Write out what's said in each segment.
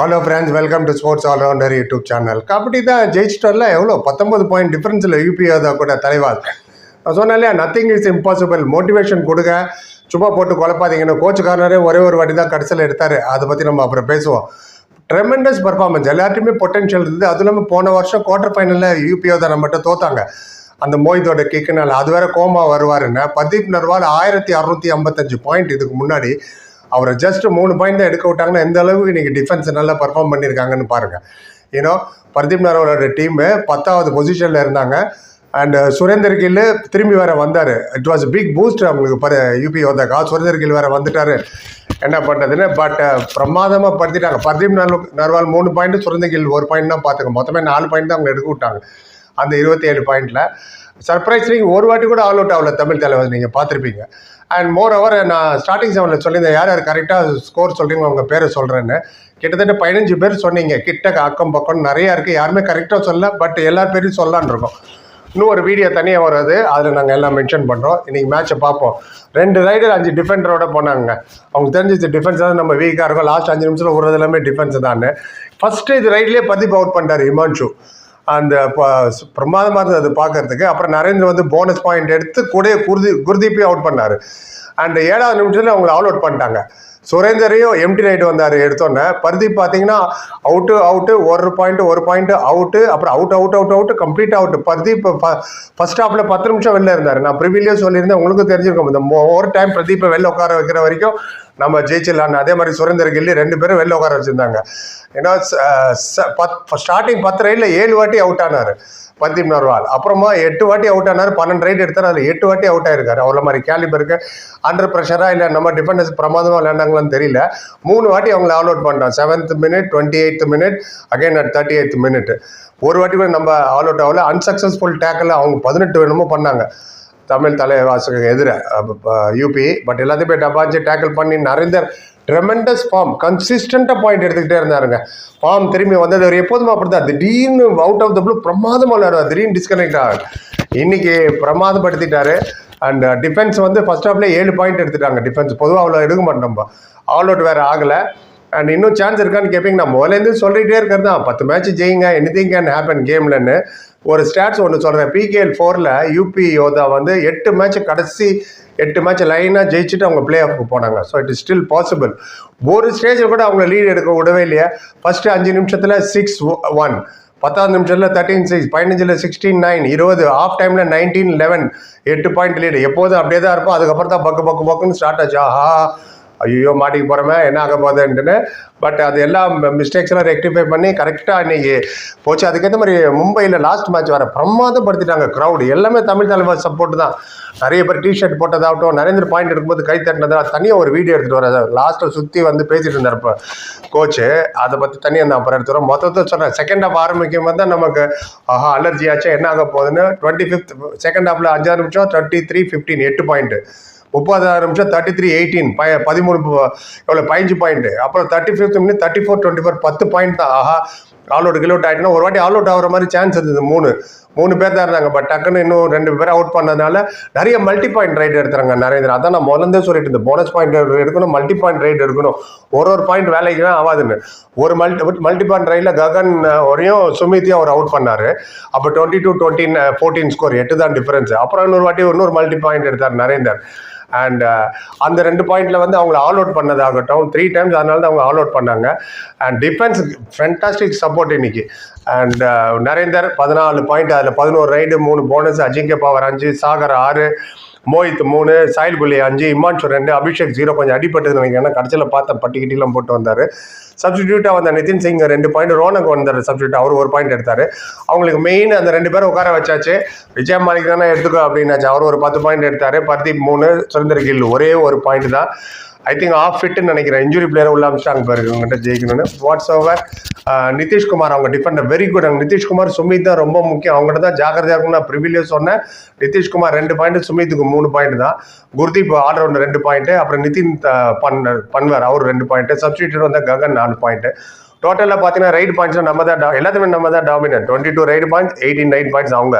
Hello friends welcome to sports allrounder YouTube channel kabaddi தான் ஜெயிச்சிட்டோம்ல எவ்வளோ பத்தொம்பது பாயிண்ட் டிஃப்ரென்ஸில் யூபிஓதா கூட தலைவாள். நான் சொன்னேன் இல்லையா நத்திங் இஸ் இம்பாசிபிள் மோட்டிவேஷன் கொடுங்க. சும்மா போட்டு குழப்பாதீங்கன்னு கோச்சுக்காரரே ஒரே ஒரு வாட்டி தான் கடைசியில் எடுத்தார். அதை பற்றி நம்ம அப்புறம் பேசுவோம். ட்ரெமெண்டஸ் பர்ஃபார்மன்ஸ் எல்லாத்தையுமே பொட்டென்ஷியல் இருந்தது. அதுவும் இல்லாமல் போன வருஷம் குவார்டர் ஃபைனலில் யூபிஓதா தான் நம்மகிட்ட தோத்தாங்க. அந்த மோஹித்தோட கிக்குனால அது வேற கோமா வருவாருன்னு. பர்தீப் நர்வால் ஆயிரத்தி அறுநூத்தி ஐம்பத்தஞ்சு பாயிண்ட் இதுக்கு முன்னாடி அவரை ஜஸ்ட் மூணு பாயிண்ட் தான் எடுக்க விட்டாங்கன்னா எந்த அளவுக்கு நீங்கள் டிஃபென்ஸ் நல்லா பர்ஃபார்ம் பண்ணியிருக்காங்கன்னு பாருங்கள் ஏன்னோ பர்தீப் நர்வாலோட டீமு பத்தாவது பொசிஷனில் இருந்தாங்க. அண்ட் uh, சுரேந்தர் கில் திரும்பி வேற வந்தார். இட் வாஸ் பிக் பூஸ்ட் அவங்களுக்கு பர யூபி வந்தாக்கா சுரேந்தர் கில் வேற வந்துட்டாரு. என்ன பண்ணுறதுன்னு பட் uh, பிரமாதமாக படுத்திட்டாங்க. பர்தீப் நர் நர்வால் மூணு பாயிண்ட் சுரேந்தர் கில் ஒரு பாயிண்ட் தான் பார்த்துங்க மொத்தமே நாலு பாயிண்ட் தான் அவங்க எடுக்க விட்டாங்க. அந்த இருபத்தி ஏழு பாயிண்டில் நீங்கள் ஒரு வாட்டி கூட ஆல் அவுட் ஆகல தமிழ் தலைவர். நீங்கள் பார்த்துருப்பீங்க. அண்ட் மோர் ஓவர் நான் ஸ்டார்டிங் செவனில் சொல்லியிருந்தேன் யார் யார் கரெக்டாக ஸ்கோர் சொல்கிறீங்க அவங்க பேரை சொல்கிறேன்னு கிட்டத்தட்ட பதினஞ்சு பேர் சொன்னீங்க கிட்ட அக்கம் பக்கம் நிறையா இருக்குது யாருமே கரெக்டாக சொல்ல பட் எல்லா பேரையும் சொல்லலான்னு இருக்கோம். இன்னும் ஒரு வீடியோ தனியாக வராது அதில் நாங்கள் எல்லாம் மென்ஷன் பண்ணுறோம் இன்றைக்கி மேட்ச்சை பார்ப்போம். ரெண்டு ரைடர் அஞ்சு டிஃபெண்டரோட போனாங்க. அவங்க தெரிஞ்சிச்சு டிஃபென்ஸ் தான் நம்ம வீக்காக இருக்கும். லாஸ்ட் அஞ்சு நிமிஷத்தில் விடுறது எல்லாமே டிஃபென்ஸ் தான் ஃபஸ்ட்டு இது ரைட்லேயே பதிப்பு அவுட் பண்ணிட்டார் இமான்ஷு அந்த பிரமாதமாக இருந்தது அது பார்க்கறதுக்கு அப்புறம் நரேந்திர வந்து போனஸ் பாயிண்ட் எடுத்து கூட குருதி குருதீப்பையும் அவுட் பண்ணாரு. அண்ட் ஏழாவது நிமிஷத்தில் அவங்களை ஆல் அவுட் பண்ணிட்டாங்க. சுரேந்தரையும் எம்டி ரைடு வந்தார் எடுத்தோன்னே. பர்தீப் பார்த்தீங்கன்னா அவுட்டு அவுட்டு ஒரு பாயிண்ட் ஒரு பாயிண்ட் அவுட்டு அப்புறம் out out out out complete out Pardeep first ஹாஃபில் பத்து நிமிஷம் வெளில இருந்தார். நான் ப்ரிவிலியே சொல்லியிருந்தேன் உங்களுக்கும் தெரிஞ்சிருக்கும். இந்த ஒரு டைம் பிரதீப்பை வெளில உட்கார வைக்கிற வரைக்கும் நம்ம ஜெயிச்சிடலான்னு அதே மாதிரி சுரேந்தர் கில்லி ரெண்டு பேரும் வெளில உட்கார வச்சுருந்தாங்க. ஏன்னா ஸ்டார்டிங் பத்து ரயிலில் ஏழு வாட்டி அவுட் ஆனார். பர்தீப் நர்வால் அப்புறமா எட்டு வாட்டி அவுட் ஆனார் பன்னெண்டு ரைட் எடுத்தார் அதில் எட்டு வாட்டி அவுட் ஆயிருக்காரு. அவ்வளோ மாதிரி கேலிபருக்கு அண்டர் ப்ரெஷராக இல்லை நம்ம டிஃபெண்டர்ஸ் பிரமாதமாக விளையாண்டாங்களான்னு தெரியல. மூணு வாட்டி அவங்கள ஆல் அவுட் பண்ணிட்டோம் seventh minute twenty eight minute again at thirty eight minute ஒரு வாட்டி கூட நம்ம ஆல் அவுட் ஆகல. அன்சக்ஸஸ்ஃபுல் டேக்கில் அவங்க பதினெட்டு வேணுமோ பண்ணாங்க. தமிழ் தலைவாசுக்கு எதிர யூபி பட் எல்லாத்தையும் போய் டப்பாச்சு டேக்கிள் பண்ணி நரேந்தர் ட்ரெமெண்டஸ் ஃபார்ம் கன்சிஸ்டண்ட்டாக பாயிண்ட் எடுத்துக்கிட்டே இருந்தாருங்க. ஃபார்ம் திரும்பி வந்தது அவர் எப்போதும் அப்படி தான் திடீர்னு அவுட் ஆஃப் த ப்ளூ பிரமாதமாக விளையாடுவார். திடீர்னு டிஸ்கனெக்ட் ஆகும் இன்றைக்கி பிரமாதப்படுத்திட்டாரு. அண்ட் டிஃபென்ஸ் uh, வந்து ஃபர்ஸ்ட் ஹாஃப்ல ஏழு பாயிண்ட் எடுத்துட்டாங்க டிஃபென்ஸ் பொதுவாக அவ்வளோ எடுக்க மாட்டோம் நம்ம. ஆல் அவுட் வேறு ஆகலை. அண்ட் இன்னும் சான்ஸ் இருக்கான்னு கேட்பீங்க நான் முதலேருந்து சொல்லிகிட்டே இருக்கிறது தான். பத்து மேட்ச் ஜெயிங்க எனிதிங் கேன் ஹேப்பன் கேம்லன்னு ஒரு ஸ்டாட்ஸ் ஒன்று சொல்கிறேன் பிகேஎல் ஃபோரில் யூபி யோதா வந்து எட்டு மேட்ச் கடைசி எட்டு மேட்ச் லைனாக ஜெயிச்சுட்டு அவங்க பிளே ஆஃப்க்கு போனாங்க. So it is still possible ஒரு ஸ்டேஜில் கூட அவங்க லீட் எடுக்க விடவே இல்லையா. ஃபஸ்ட்டு அஞ்சு நிமிஷத்தில் சிக்ஸ் ஒன் பத்தாவது நிமிஷத்தில் தேர்ட்டின் சிக்ஸ் பதினஞ்சில் சிக்ஸ்டீன் நைன் இருபது ஆஃப் டைமில் நைன்டீன் லெவன் எட்டு பாயிண்ட் லீடு எப்போதும் அப்படியே தான் இருப்போம். அதுக்கப்புறம் தான் பக்கு பக்கு பக்குன்னு ஸ்டார்ட் ஆச்சு. ஆஹா. ஐயோ மாட்டிக்கு போகிறோமே என்ன ஆக போகுதுன்ட்டுன்னு. பட் அது எல்லாம் மிஸ்டேக்ஸ்லாம் ரெக்டிஃபை பண்ணி கரெக்டாக இன்னைக்கு போச்சு. அதுக்கேற்ற மாதிரி மும்பையில் லாஸ்ட் மேட்ச் வர பிரமாதப்படுத்திட்டாங்க க்ரௌடு எல்லாமே தமிழ் தலைவர் சப்போர்ட் தான். நிறைய பேர் டிஷர்ட் போட்டதாகட்டும் நரேந்திர பாயிண்ட் எடுக்கும்போது கை தட்டினதாக தனியாக ஒரு வீடியோ எடுத்துகிட்டு வர லாஸ்ட்டில் சுற்றி வந்து பேசிகிட்டு இருந்தார் இப்போ கோச்சு அதை பற்றி தனியாக நான் அப்புறம் எடுத்துகிறோம் மொத்தத்தை சொல்கிறேன் செகண்ட் ஹாஃப் ஆரம்பிக்கும் போது தான் நமக்கு ஆஹா அலர்ஜி ஆச்சா என்ன ஆக போகுதுன்னு? டுவெண்ட்டி ஃபிஃப்த் செகண்ட் ஹாஃபில் அஞ்சாறு நிமிஷம் டுவெண்ட்டி த்ரீ ஃபிஃப்டீன் எட்டு பாயிண்ட்டு முப்பதாறு நிமிஷம் தேர்ட்டி த்ரீ எயிட்டீன் ப பதிமூணு எவ்வளோ பதினஞ்சு பாயிண்ட் அப்புறம் thirty fifth minute thirty four twenty four பத்து பாயிண்ட் தான். ஆஹா ஆல் அவுட் கில் அவுட் ஆகிட்டுனா ஒரு வாட்டி ஆல் அவுட் ஆகிற மாதிரி சான்ஸ் இருந்தது மூணு. மூணு பேர் தான் இருந்தாங்க பட் டக்குன்னு இன்னும் ரெண்டு பேர் அவுட் பண்ணதுனால நிறைய மல்டி பாயிண்ட் ரைடு எடுத்துறாங்க நரேந்திரா. அதான் நான் முதல்ல சொல்லிட்டு இருந்தேன் போனஸ் பாயிண்ட் எடுக்கணும் மல்டி பாயிண்ட் ரைட் எடுக்கணும். ஒரு ஒரு பாயிண்ட் வேலைக்கு தான் ஆகாதுன்னு ஒரு மல்டி மல்டி பாயிண்ட் ரைடில் ககன் வரையும் ஒரையும் சுமித்தையும் அவர் அவுட் பண்ணார். அப்போ twenty two twenty fourteen score எட்டு தான் டிஃபரன்ஸ் அப்புறம் இன்னொரு வாட்டி இன்னொரு மல்டி பாயிண்ட் எடுத்தார் நரேந்தர். அண்ட் uh, அந்த ரெண்டு பாயிண்ட்ல வந்து அவங்கள ஆல் அவுட் பண்ணதாகட்டும். த்ரீ டைம்ஸ் அதனால தான் அவங்க ஆல் அவுட் பண்ணாங்க. அண்ட் டிஃபென்ஸ் ஃபென்டாஸ்டிக் சப்போர்ட் இன்னைக்கு. அண்ட் uh, நரேந்தர் பதினாலு பாயிண்ட் அதில் பதினோரு ரைடு மூணு போனஸ் அஜிங்க பவர் அஞ்சு சாகர் ஆறு மோஹித் மூணு சாயில் குல்லி அஞ்சு இம்மான்சு ரெண்டு அபிஷேக் ஜீரோ கொஞ்சம் அடிப்பட்டது நினைக்கிறேன். ஏன்னா கடைசியில் பார்த்தேன் பட்டி கிட்டிலாம் போட்டு வந்தார். சப்ஸ்டியூட்டாக வந்த நிதின் சிங் ரெண்டு பாயிண்ட் ரோனக் வந்தார் சப்ஸ்டியூட் அவர் ஒரு பாயிண்ட் எடுத்தார். அவங்களுக்கு மெயின் அந்த ரெண்டு பேரும் உட்கார வச்சாச்சு. விஜய் மாலிக் தானே எடுத்துக்கோ அப்படின்னாச்சு அவர் ஒரு பத்து பாயிண்ட் எடுத்தார். பர்தீப் மூணு சுரேந்தர் கில் ஒரே ஒரு பாயிண்ட் தான். ஐ திங்க் ஆஃப் ஃபிட்னு நினைக்கிறேன். இன்ஜுரி பிளேயர் உள்ள அமிச்சிட்டாங்க பாருங்க இவங்ககிட்ட ஜெயிக்கணும்னு. வாட்ஸ் ஓவர் நிதிஷ்குமார் அவங்க டிஃபெண்டர் வெரி குட் அங்கே நிதிஷ்குமார் சுமித் தான் ரொம்ப முக்கியம். அவங்ககிட்ட தான் ஜாக்கிரதையாக இருக்கும் நான் ப்ரிவிலியோ சொன்னேன். நிதிஷ்குமார் ரெண்டு பாயிண்ட் சுமித்துக்கு மூணு பாயிண்ட் தான். குர்தீப் ஆல்ரவுண்டர் ரெண்டு பாயிண்ட் அப்புறம் நிதின் அஹ், பன் பன்வர் அவர் ரெண்டு பாயிண்ட் சப்ஸ்டியூட் வந்தால் ககன் நாலு பாயிண்ட் டோட்டலாக பார்த்தீங்கன்னா ரைட் பாயிண்ட்ஸ் நம்ம தான் எல்லாத்துமே நம்ம தான் dominant twenty two raid points eighteen raid points அவங்க.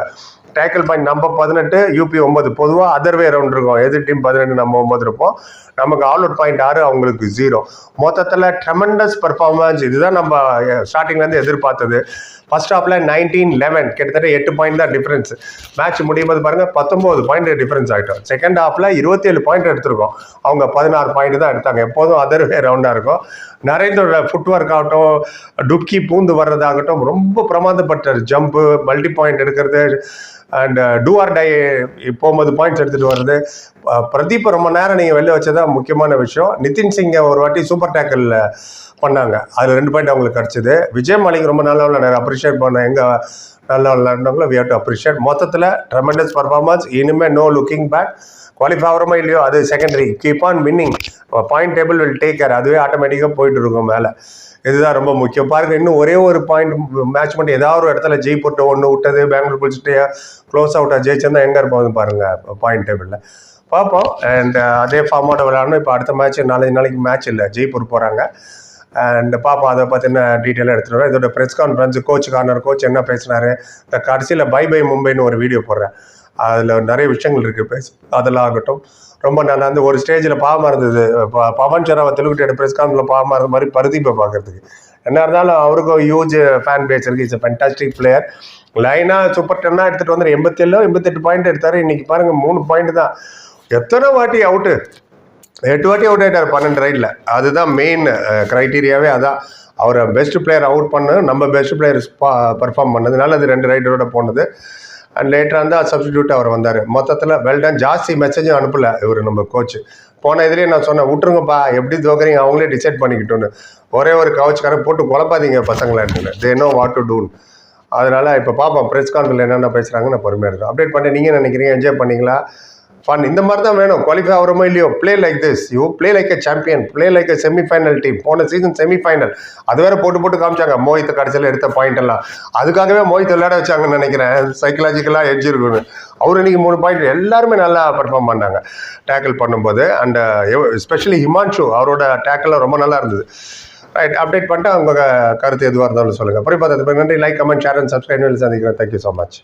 டேக்கிள் பாயிண்ட் நம்ம பதினெட்டு யூபி ஒன்பது. பொதுவாக அதர் வே ரவுண்ட் இருக்கும். எதிர் டீம் பதினெட்டு நம்ம ஒன்பது இருப்போம். நமக்கு ஆல் அவுட் பாயிண்ட் ஆறு அவங்களுக்கு ஜீரோ மொத்தத்தில் ட்ரெமண்டஸ் பர்ஃபார்மன்ஸ் இதுதான் நம்ம ஸ்டார்டிங்லேருந்து எதிர்பார்த்தது. ஃபர்ஸ்ட் ஹாஃபில் நைன்டீன் லெவன் கிட்டத்தட்ட எட்டு பாயிண்ட் தான் டிஃப்ரென்ஸ் மேட்ச் முடியும் போது பாருங்கள் பத்தொம்போது பாயிண்ட் டிஃப்ரென்ஸ் ஆகிட்டோம் செகண்ட் ஹாஃபில் இருபத்தேழு பாயிண்ட் எடுத்திருக்கோம். அவங்க பதினாறு பாயிண்ட் தான் எடுத்தாங்க. எப்போதும் அதர் வே ரவுண்டாக இருக்கும். நரேந்திரோட ஃபுட் ஒர்க் ஆகட்டும் டுப்கி பூந்து வர்றதாகட்டும் ரொம்ப பிரமாதப்பட்டார் ஜம்ப்பு மல்டி பாயிண்ட் எடுக்கிறது அண்ட் டூ ஆர் டை போகும்போது பாயிண்ட்ஸ் எடுத்துகிட்டு வர்றது. பிரதீப் ரொம்ப நேரம் நீங்கள் வெளில வச்சதான் முக்கியமான விஷயம். நிதின் சிங்கை ஒரு வாட்டி சூப்பர் டேக்கிளில் பண்ணாங்க. அதில் ரெண்டு பாயிண்ட் அவங்களுக்கு கிடச்சிது. விஜய் மாலிக் ரொம்ப நல்லா நான் அப்ரிஷியேட் பண்ணேன். எங்கள் நல்லா விளையாடுறவங்களோ வி டு அப்ரிஷியேட் மொத்தத்தில் ட்ரெமெண்டஸ் பர்ஃபார்மன்ஸ் இனிமேல் நோ லுக்கிங் பேக் குவாலிஃபை ஆகிறோமோ இல்லையோ அது secondary keep on winning point table will take care அதுவே ஆட்டோமேட்டிக்காக போயிட்டு இருக்கும் மேலே. இதுதான் ரொம்ப முக்கியம். பாருங்க இன்னும் ஒரே ஒரு பாயிண்ட் மேட்ச் மட்டும் ஏதாவது ஒரு இடத்துல ஜெய்புட்டு ஒன்று விட்டது பெங்களூர் பிடிச்சிட்டு க்ளோஸ் அவுட்டாக ஜெயிச்சிருந்தா எங்கே இருப்போம் பாருங்கள் பாயிண்ட் டேபிளில் பார்ப்போம். அண்ட் அதே ஃபார்மோட விளையாடணும். இப்போ அடுத்த மேட்ச் நாலஞ்சு நாளைக்கு மேட்ச் இல்லை. ஜெய்ப்பூர் போகிறாங்க அண்ட் பாப்பா அதை பற்றின டீட்டெயிலாக எடுத்துகிட்டு வரேன் இதோட press conference coach corner coach என்ன பேசினாரு? இந்த கடைசியில் பை பை மும்பைன்னு ஒரு வீடியோ போடுறேன். அதில் நிறைய விஷயங்கள் இருக்குது பேச அதெல்லாம் ஆகட்டும். ரொம்ப நல்லா இருந்து ஒரு ஸ்டேஜில் பாவமாக இருந்தது. பவன் சராவை தெலுங்கு ப்ரெஸ் கான்ஃபரன்ஸில் பாவமாக இருந்த மாதிரி பருதீப்பை பார்க்குறதுக்கு என்ன இருந்தாலும் அவருக்கும் ஹியூஜ் ஃபேன் பேஸ் இருக்குது இட்ஸ் ஃபென்டாஸ்டிக் பிளேயர் லைனாக சூப்பர் டென்னாக எடுத்துகிட்டு வந்து எண்பத்தேழு எண்பத்தெட்டு பாயிண்ட் எடுத்தார். இன்றைக்கி பாருங்கள் மூணு பாயிண்ட் தான். எத்தனை வாட்டி அவுட்டு எட்டு வாட்டி அவுட் ஆகிட்டார் பன்னெண்டு ரைடில் அதுதான் மெயின் க்ரைட்டீரியாவே அதான். அவரை பெஸ்ட் பிளேயர் அவுட் பண்ணு நம்ம பெஸ்ட் பிளேயர் பர்ஃபார்ம் பண்ணதுனால அது ரெண்டு ரைடரோட போனது. அண்ட் லேட்டராக இருந்தால் சப்ஸ்டியூட் அவர் வந்தார். மொத்தத்தில் வெல்டன் ஜாஸ்தி மெசேஜும் அனுப்பலை இவர் நம்ம கோச் போன இதுலேயே நான் சொன்னேன் விட்டுருங்கப்பா எப்படி தோக்குறீங்க அவங்களே டிசைட் பண்ணிக்கிட்டோன்னு. ஒரே ஒரு கவச்சுக்காரன் போட்டு குழப்பாதீங்க பசங்களை they know what to do அதனால் இப்போ பார்ப்போம் ப்ரெஸ் கான்ஃபரன்ஸ் என்னென்ன பேசுகிறாங்க நான் பொறுமையாக இருக்கும் அப்டேட் பண்ணி நீங்கள் நினைக்கிறீங்க? என்ஜாய் பண்ணிங்களா? ஃபன் இந்த மாதிரி தான் வேணும். குவாலிஃபை ஆகிறோமோ இல்லையோ play like this you play like a champion play like a semifinal team போன சீசன் செமிஃபைனல் அது வேற போட்டு போட்டு காமிச்சாங்க. மோஹித் கடைசியில் எடுத்த பாயிண்ட் எல்லாம். அதுக்காகவே மோஹித் விளையாட வச்சாங்கன்னு நினைக்கிறேன். சைக்கலாஜிக்கலாக எட்ஜ் இருக்குன்னு அவர் இன்னைக்கு மூணு பாயிண்ட் எல்லாருமே நல்லா பெர்ஃபார்ம் பண்ணாங்க. டேக்கிள் பண்ணும்போது அண்ட் எஸ்பெஷலி ஹிமான்ஷு அவரோட டேக்கிள் ரொம்ப நல்லா இருந்தது. ரைட் அப்டேட் பண்ணிட்டு அவங்க கருத்து எதுவாக இருந்தாலும் சொல்லுங்கள் அப்புறம் பார்த்து நன்றி. Like comment share and subscribe சந்திக்கிறேன் தேங்க்யூ ஸோ மச்